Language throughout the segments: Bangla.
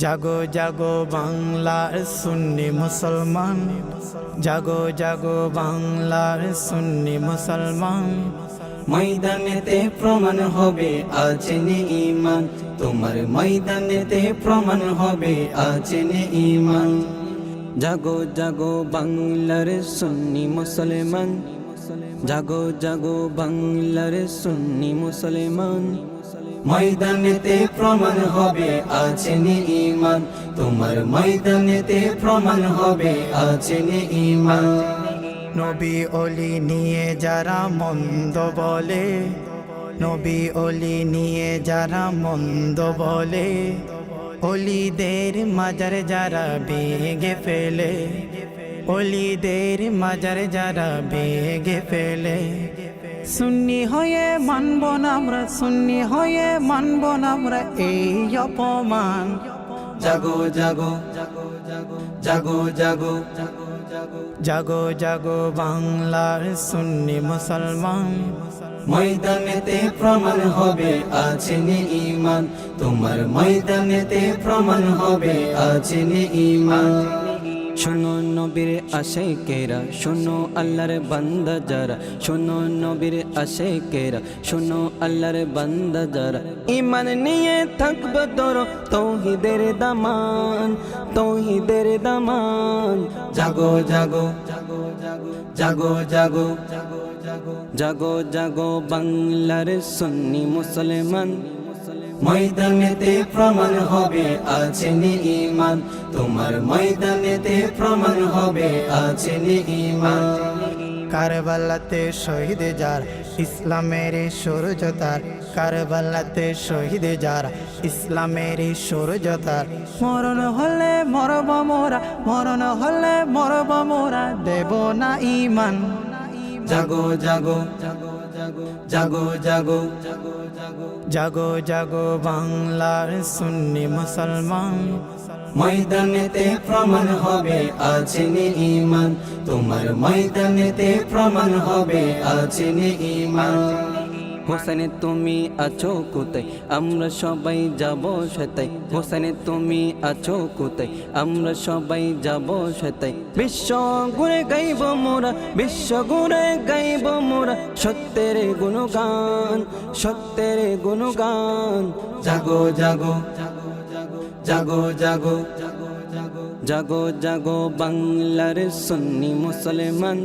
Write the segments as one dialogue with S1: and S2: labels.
S1: জাগো জাগো বাংলার সুন্নি মুসলমান। জাগো জাগো বাংলার সুন্নি মুসলমান। ময়দানেতে প্রমাণ হবে আছেনে ইমান তোমার ময়দানেতে প্রমাণ হবে আছেনে ইমান জাগো জাগো বাংলার সুন্নি মুসলমান। জাগো জাগো বাংলার সুন্নি মুসলমান। ময়দানেতে প্রমাণ হবে আছেনে ইমান তোমার ময়দানেতে প্রমাণ হবে আছেনে ইমান নবী অলি নিয়ে যারা মন্দ বলে, নবী অলি নিয়ে যারা মন্দ বলে, অলিদের মাজার যারা বেগে ফেলে, অলিদের মাজার যারা বেগে ফেলে সুন্নি হয়ে মানব না আমরা সুন্নি হয়ে মানব না আমরা এই অপমান। জাগো জাগো জাগো জাগো জাগো জাগো জাগো বাংলার সুন্নি মুসলমান। ময়দানেতে প্রমাণ হবে আছেনি ইমান তোমার ময়দানেতে প্রমাণ হবে আছেনি ইমান শোনো নবীর আশেকেরা শোনো আল্লাহর বান্দা যারা শোনো নবীর আশেকেরা শোনো আল্লাহর বান্দা যারা ইমান নিয়ে থাকব তোর তৌহিদের দামান তৌহিদের দামান জাগো জাগো জাগো জাগো জাগো জাগো জাগো বাংলার সুন্নি মুসলমান ময়দানেতে প্রমাণ হবে আছেনি ইমান তোমার ময়দানেতে প্রমাণ হবে আছেনি ইমান কারবালাতে শহীদ যার ইসলামের সূর্য তার। কারবালাতে শহীদ যার ইসলামের সূর্য তার। মরণ হলে মরব মোরা মরণ হলে মরব মোরা দেব না ইমান জাগো জাগো জাগো। জাগো জাগো জাগো জাগো বাংলার সুন্নি মুসলমান। ময়দানেতে প্রমাণ হবে আছেনি ইমান তোমার ময়দানেতে প্রমাণ হবে আছেনি ইমান হোসেনে, তুমি আছো কোথায়? আমরা সবাই যাব সেতাই হোসেনে, তুমি আছো কোথায়? আমরা সবাই যাব সেতাই বিশ্ব গুণে গাইব মোরা, বিশ্ব গুণে গাইব সত্যের গুণগান সত্যের গুণগান। জাগো জাগো জাগো জাগো জাগো জাগো, বাংলার সুন্নি মুসলমান।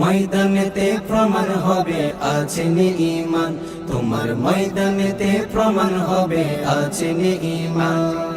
S1: ময়দানেতে প্রমাণ হবে আছেনি ইমান তোমার ময়দানেতে প্রমাণ হবে আছেনি ইমান